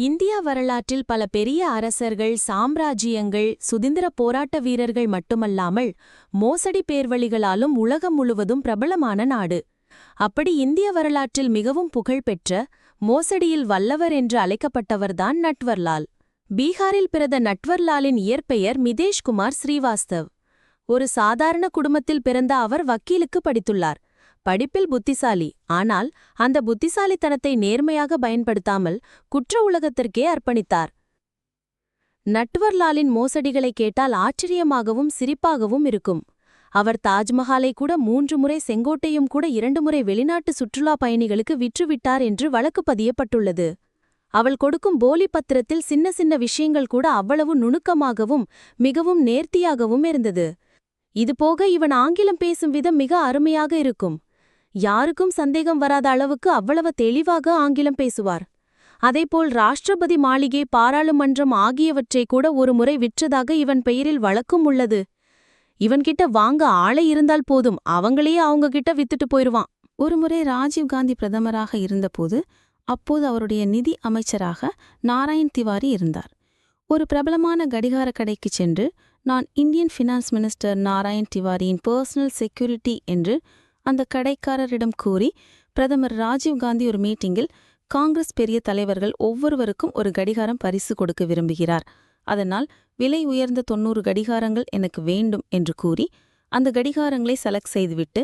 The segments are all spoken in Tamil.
இந்தியா வரலாற்றில் பல பெரிய அரசர்கள் சாம்ராஜ்யங்கள் சுதந்திர போராட்ட வீரர்கள் மட்டுமல்லாமல் மோசடி பேர்வழிகளாலும் உலகம் முழுவதும் பிரபலமான நாடு. அப்படி இந்திய வரலாற்றில் மிகவும் புகழ்பெற்ற மோசடியில் வல்லவர் என்று அழைக்கப்பட்டவர்தான் நட்வர்லால். பீகாரில் பிறந்த நட்வர்லாலின் இயற்பெயர் மிதேஷ்குமார் ஸ்ரீவாஸ்தவ். ஒரு சாதாரண குடும்பத்தில் பிறந்த அவர் வக்கீலுக்கு படித்துள்ளார். படிப்பில் புத்திசாலி. ஆனால் அந்த புத்திசாலித்தனத்தை நேர்மையாக பயன்படுத்தாமல் குற்ற உலகத்திற்கே அர்ப்பணித்தார். நட்வர்லாலின் மோசடிகளை கேட்டால் ஆச்சரியமாகவும் சிரிப்பாகவும் இருக்கும். அவர் தாஜ்மஹாலை கூட மூன்று முறை செங்கோட்டையும் கூட இரண்டு முறை வெளிநாட்டு சுற்றுலா பயணிகளுக்கு விற்றுவிட்டார் என்று வழக்கு பதியப்பட்டுள்ளது. அவள் கொடுக்கும் போலி பத்திரத்தில் சின்ன சின்ன விஷயங்கள் கூட அவ்வளவு நுணுக்கமாகவும் மிகவும் நேர்த்தியாகவும் இருந்தது. இதுபோக இவன் ஆங்கிலம் பேசும் விதம் மிக அருமையாக இருக்கும். யாருக்கும் சந்தேகம் வராத அளவுக்கு அவ்வளவு தெளிவாக ஆங்கிலம் பேசுவார். அதேபோல் ராஷ்டிரபதி மாளிகை பாராளுமன்றம் ஆகியவற்றை கூட ஒருமுறை விற்றதாக இவன் பெயரில் வழக்கும் உள்ளது. இவன்கிட்ட வாங்க ஆளை இருந்தால் போதும் அவங்களே அவங்க கிட்ட வித்துட்டு போயிருவான். ஒருமுறை ராஜீவ்காந்தி பிரதமராக இருந்தபோது அப்போது அவருடைய நிதி அமைச்சராக நாராயண் திவாரி இருந்தார். ஒரு பிரபலமான கடிகார கடைக்கு சென்று நான் இந்தியன் ஃபினான்ஸ் மினிஸ்டர் நாராயண் திவாரியின் பர்சனல் செக்யூரிட்டி என்று அந்த கடைக்காரரிடம் கூறி பிரதமர் ராஜீவ்காந்தி ஒரு மீட்டிங்கில் காங்கிரஸ் பெரிய தலைவர்கள் ஒவ்வொருவருக்கும் ஒரு கடிகாரம் பரிசு கொடுக்க விரும்புகிறார். அதனால் விலை உயர்ந்த தொன்னூறு கடிகாரங்கள் எனக்கு வேண்டும் என்று கூறி அந்த கடிகாரங்களை செலக்ட் செய்துவிட்டு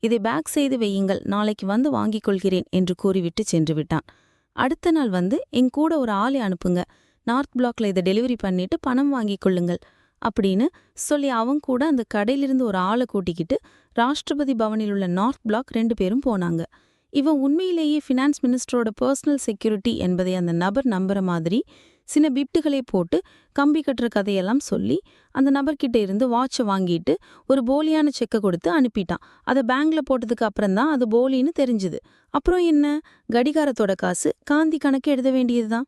இதை பேக் செய்து வையுங்கள் நாளைக்கு வந்து வாங்கிக் கொள்கிறேன் என்று கூறிவிட்டு சென்று விட்டான். அடுத்த நாள் வந்து என் கூட ஒரு ஆளை அனுப்புங்க. நார்த் பிளாக்ல இதை டெலிவரி பண்ணிட்டு பணம் வாங்கிக் கொள்ளுங்கள். அப்படின்னு சொல்லி அவன் கூட அந்த கடையிலிருந்து ஒரு ஆளை கூட்டிக்கிட்டு ராஷ்டிரபதி பவனில் உள்ள நார்த் பிளாக் ரெண்டு பேரும் போனாங்க. இவன் உண்மையிலேயே ஃபினான்ஸ் மினிஸ்டரோட பர்சனல் செக்யூரிட்டி என்பதை அந்த நபர் நம்புற மாதிரி சின்ன பிப்டுகளை போட்டு கம்பி கட்டுற கதையெல்லாம் சொல்லி அந்த நபர்கிட்ட இருந்து வாட்சை வாங்கிட்டு ஒரு போலியான செக்கை கொடுத்து அனுப்பிட்டான். அதை பேங்க்ல போட்டதுக்கு அப்புறம்தான் அது போலின்னு தெரிஞ்சுது. அப்புறம் என்ன? கடிகாரத்தோட காசு காந்தி கணக்கு எழுத வேண்டியதுதான்.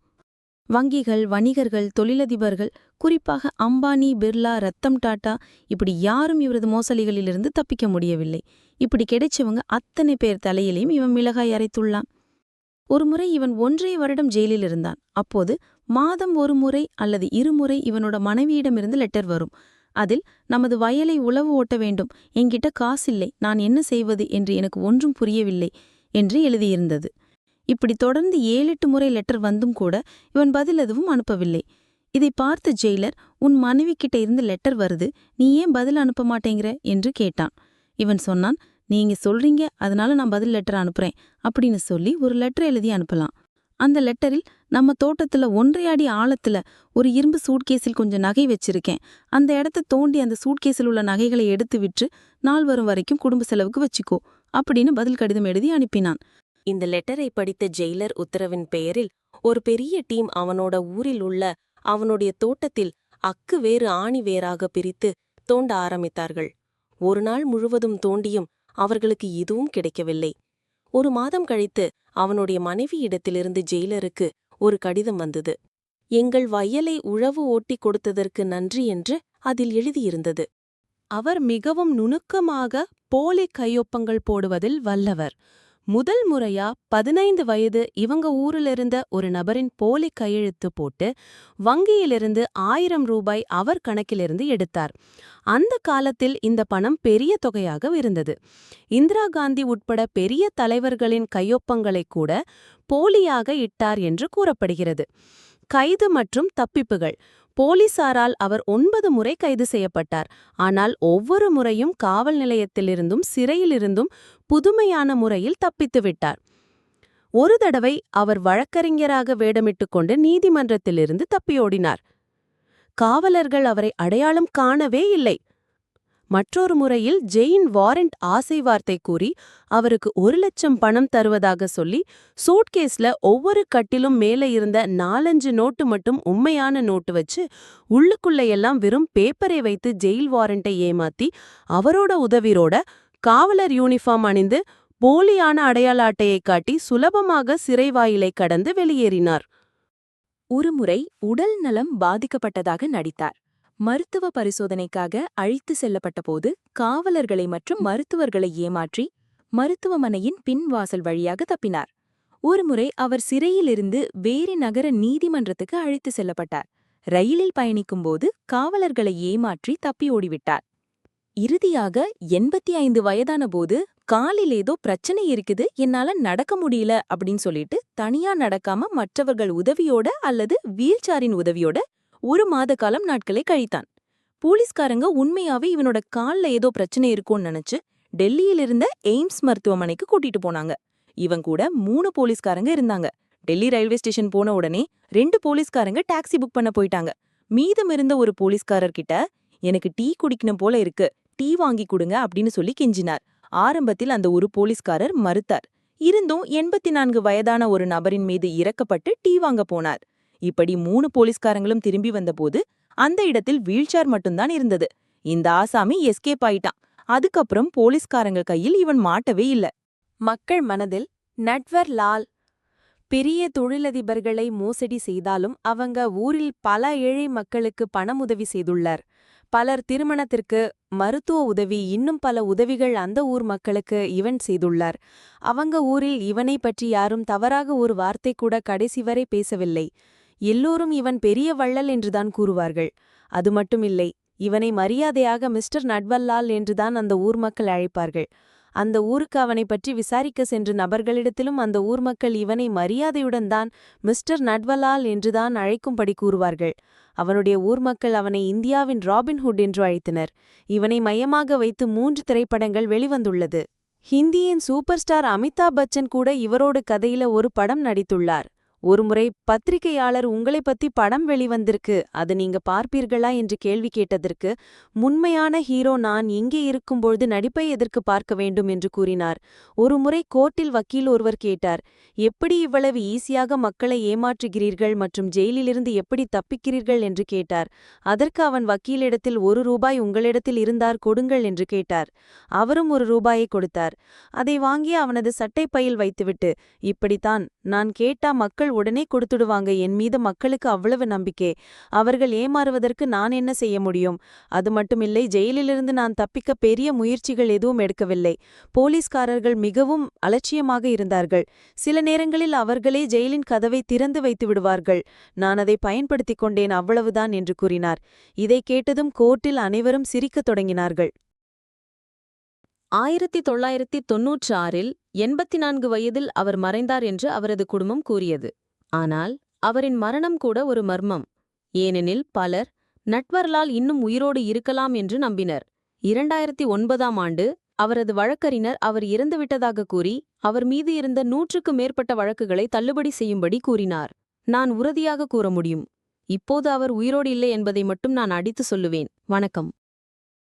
வங்கிகள் வணிகர்கள் தொழிலதிபர்கள் குறிப்பாக அம்பானி பிர்லா ரத்தம் டாட்டா இப்படி யாரும் இவரது மோசடிகளிலிருந்து தப்பிக்க முடியவில்லை. இப்படி கிடைச்சவங்க அத்தனை பேர் தலையிலையும் இவன் மிளகாய் அரைத்துள்ளான். ஒருமுறை இவன் ஒன்றே வருடம் ஜெயிலில் இருந்தான். அப்போது மாதம் ஒரு முறை அல்லது இருமுறை இவனோட மனைவியிடமிருந்து லெட்டர் வரும். அதில் நமது வயலை உழவு ஓட்ட வேண்டும். என்கிட்ட காசில்லை. நான் என்ன செய்வது? என்று எனக்கு ஒன்றும் புரியவில்லை என்று எழுதியிருந்தது. இப்படி தொடர்ந்து ஏழெட்டு முறை லெட்டர் வந்தும் கூட இவன் பதில் எதுவும் அனுப்பவில்லை. இதை பார்த்த ஜெயிலர் உன் மனைவி கிட்ட இருந்து லெட்டர் வருது நீ ஏன் பதில் அனுப்ப மாட்டேங்கிற? என்று கேட்டான். இவன் சொன்னான் நீங்க சொல்றீங்க அதனால நான் பதில் லெட்டர் அனுப்புறேன் அப்படின்னு சொல்லி ஒரு லெட்டர் எழுதி அனுப்பலாம். அந்த லெட்டரில் நம்ம தோட்டத்துல ஒன்றையாடி ஆழத்துல ஒரு இரும்பு சூட்கேஸில் கொஞ்சம் நகை வச்சிருக்கேன். அந்த இடத்த தோண்டி அந்த சூட்கேஸில் உள்ள நகைகளை எடுத்து விற்று நாள் வரும் வரைக்கும் குடும்ப செலவுக்கு வச்சுக்கோ அப்படின்னு பதில் கடிதம் எழுதி அனுப்பினான். இந்த லெட்டரை படித்த ஜெயிலர் உத்தரவின் பெயரில் ஒரு பெரிய டீம் அவனோட ஊரில் உள்ள அவனுடைய தோட்டத்தில் அக்கு வேறு ஆணி வேறாக பிரித்து தோண்ட ஆரம்பித்தார்கள். ஒரு நாள் முழுவதும் தோண்டியும் அவர்களுக்கு எதுவும் கிடைக்கவில்லை. ஒரு மாதம் கழித்து அவனுடைய மனைவியிடத்திலிருந்து ஜெயிலருக்கு ஒரு கடிதம் வந்தது. எங்கள் வயலை உழவு ஓட்டி கொடுத்ததற்கு நன்றி என்று அதில் எழுதியிருந்தது. அவர் மிகவும் நுணுக்கமாக போலி கையொப்பங்கள் போடுவதில் வல்லவர். முதல் முறையா பதினைந்து வயது இவங்க ஊரிலிருந்த ஒரு நபரின் போலி கையெழுத்து போட்டு வங்கியிலிருந்து ஆயிரம் ரூபாய் அவர் கணக்கிலிருந்து எடுத்தார். அந்த காலத்தில் இந்த பணம் பெரிய தொகையாக இருந்தது. இந்திரா காந்தி உட்பட பெரிய தலைவர்களின் கையொப்பங்களை கூட போலியாக இட்டார் என்று கூறப்படுகிறது. கைது மற்றும் தப்பிப்புகள். போலீசாரால் அவர் ஒன்பது முறை கைது செய்யப்பட்டார். ஆனால் ஒவ்வொரு முறையும் காவல் நிலையத்திலிருந்தும் சிறையிலிருந்தும் புதுமையான முறையில் தப்பித்துவிட்டார் ஒரு தடவை அவர் வழக்கறிஞராக வேடமிட்டுக் கொண்டு நீதிமன்றத்திலிருந்து தப்பியோடினார். காவலர்கள் அவரை அடையாளம் காணவே இல்லை. மற்றொரு முறையில் ஜெயின் வாரண்ட் ஆசை வார்த்தை கூறி அவருக்கு ஒரு லட்சம் பணம் தருவதாக சொல்லி சூட்கேஸ்ல ஒவ்வொரு கட்டிலும் மேலே இருந்த நாலஞ்சு நோட்டு மட்டும் உண்மையான நோட்டு வச்சு உள்ளுக்குள்ளையெல்லாம் வெறும் பேப்பரை வைத்து ஜெயில் வாரண்டை ஏமாத்தி அவரோட உதவியோட காவலர் யூனிஃபார்ம் அணிந்து போலியான அடையாள அட்டையை காட்டி சுலபமாக சிறைவாயிலை கடந்து வெளியேறினார். ஒருமுறை உடல் நலம் பாதிக்கப்பட்டதாக நடித்தார். மருத்துவ பரிசோதனைக்காக அழைத்து செல்லப்பட்டபோது காவலர்களை மற்றும் மருத்துவர்களை ஏமாற்றி மருத்துவமனையின் பின்வாசல் வழியாக தப்பினார். ஒருமுறை அவர் சிறையிலிருந்து வேறு நகர நீதிமன்றத்துக்கு அழைத்து செல்லப்பட்டார். ரயிலில் பயணிக்கும்போது காவலர்களை ஏமாற்றி தப்பி ஓடிவிட்டார். இறுதியாக எண்பத்தி ஐந்து வயதான போது காலில் ஏதோ பிரச்சனை இருக்குது என்னால நடக்க முடியல அப்படின்னு சொல்லிட்டு தனியா நடக்காம மற்றவர்கள் உதவியோட அல்லது வீல்சாரின் உதவியோட ஒரு மாத காலம் நாட்களை கழித்தான். போலீஸ்காரங்க உண்மையாவே இவனோட கால்ல ஏதோ பிரச்சனை இருக்கும்னு நினைச்சு டெல்லியில இருந்த எய்ம்ஸ் மருத்துவமனைக்கு கூட்டிட்டு போனாங்க. இவன் கூட மூணு போலீஸ்காரங்க இருந்தாங்க. டெல்லி ரயில்வே ஸ்டேஷன் போன உடனே ரெண்டு போலீஸ்காரங்க டாக்ஸி புக் பண்ண போயிட்டாங்க. மீதம் இருந்த ஒரு போலீஸ்காரர்கிட்ட எனக்கு டீ குடிக்கணும் போல இருக்கு. டீ வாங்கி கொடுங்க அப்படின்னு சொல்லி கெஞ்சினார். ஆரம்பத்தில் அந்த ஒரு போலீஸ்காரர் மறுத்தார். இருந்தும் எண்பத்தி நான்கு வயதான ஒரு நபரின் மீது இறக்கப்பட்டு டீ வாங்க போனார். இப்படி மூணு போலீஸ்காரங்களும் திரும்பி வந்தபோது அந்த இடத்தில் வீல்சேர் மட்டும்தான் இருந்தது. இந்த ஆசாமி எஸ்கேப் ஆயிட்டான். அதுக்கப்புறம் போலீஸ்காரங்க கையில் இவன் மாட்டவே இல்ல. மக்கள் மனதில் நட்வர் லால் பெரிய தொழிலதிபர்களை மோசடி செய்தாலும் அவங்க ஊரில் பல ஏழை மக்களுக்கு பணமுதவி செய்துள்ளார். பலர் திருமணத்திற்கு மருத்துவ உதவி இன்னும் பல உதவிகள் அந்த ஊர் மக்களுக்கு இவன் செய்துள்ளார். அவங்க ஊரில் இவனை பற்றி யாரும் தவறாக ஒரு வார்த்தை கூட கடைசி வரை பேசவில்லை. எல்லோரும் இவன் பெரிய வள்ளல் என்றுதான் கூறுவார்கள். அது மட்டுமில்லை இவனை மரியாதையாக மிஸ்டர் நட்வல்லால் என்றுதான் அந்த ஊர் மக்கள் அழைப்பார்கள். அந்த ஊருக்கு அவனை பற்றி விசாரிக்க சென்ற நபர்களிடத்திலும் அந்த ஊர் மக்கள் இவனை மரியாதையுடன் தான் மிஸ்டர் நட்வலால் என்றுதான் அழைக்கும்படி கூறுவார்கள். அவனுடைய ஊர் மக்கள் அவனை இந்தியாவின் ராபின்ஹுட் என்று அழைத்தனர். இவனை மையமாக வைத்து மூன்று திரைப்படங்கள் வெளிவந்துள்ளது. ஹிந்தியின் சூப்பர் ஸ்டார் அமிதாப் பச்சன் கூட இவரோடு கதையில ஒரு படம் நடித்துள்ளார். ஒருமுறை பத்திரிகையாளர் உங்களை பத்தி படம் வெளிவந்திருக்கு அது நீங்க பார்ப்பீர்களா என்று கேள்வி கேட்டதற்கு முன்மையான ஹீரோ நான் இங்கே இருக்கும்பொழுது நடிப்பை எதற்கு பார்க்க வேண்டும்? என்று கூறினார். ஒருமுறை கோர்ட்டில் வக்கீல் ஒருவர் கேட்டார் எப்படி இவ்வளவு ஈஸியாக மக்களை ஏமாற்றுகிறீர்கள் மற்றும் ஜெயிலிலிருந்து எப்படி தப்பிக்கிறீர்கள்? என்று கேட்டார். அதற்கு அவன் வக்கீலிடத்தில் ஒரு ரூபாய் உங்களிடத்தில் இருந்தார் கொடுங்கள் என்று கேட்டார். அவரும் ஒரு ரூபாயை கொடுத்தார். அதை வாங்கி அவனது சட்டை பையில் வைத்துவிட்டு இப்படித்தான் நான் கேட்டா மக்கள் உடனே கொடுத்துடுவாங்க. என் மீது மக்களுக்கு அவ்வளவு நம்பிக்கை. அவர்கள் ஏமாறுவதற்கு நான் என்ன செய்ய முடியும்? அது மட்டுமில்லை ஜெயிலிலிருந்து நான் தப்பிக்க பெரிய முயற்சிகள் எதுவும் எடுக்கவில்லை. போலீஸ்காரர்கள் மிகவும் அலட்சியமாக இருந்தார்கள். சில நேரங்களில் அவர்களே ஜெயிலின் கதவை திறந்து வைத்து விடுவார்கள். நான் அதை பயன்படுத்திக் கொண்டேன் அவ்வளவுதான் என்று கூறினார். இதை கேட்டதும் கோர்ட்டில் அனைவரும் சிரிக்கத் தொடங்கினார்கள். ஆயிரத்தி தொள்ளாயிரத்தி தொன்னூற்றி ஆறில் எண்பத்தி நான்கு வயதில் அவர் மறைந்தார் என்று அவரது குடும்பம் கூறியது. ஆனால் அவரின் மரணம் கூட ஒரு மர்மம். ஏனெனில் பலர் நட்வர்லால் இன்னும் உயிரோடு இருக்கலாம் என்று நம்பினர். இரண்டாயிரத்தி ஒன்பதாம் ஆண்டு அவரது வழக்கறிஞர் அவர் இறந்துவிட்டதாக கூறி அவர் மீது இருந்த நூற்றுக்கு மேற்பட்ட வழக்குகளை தள்ளுபடி செய்யும்படி கூறினார். நான் உறுதியாக கூற முடியும். இப்போது அவர் உயிரோடு இல்லை என்பதை மட்டும் நான் அடித்து சொல்லுவேன். வணக்கம்.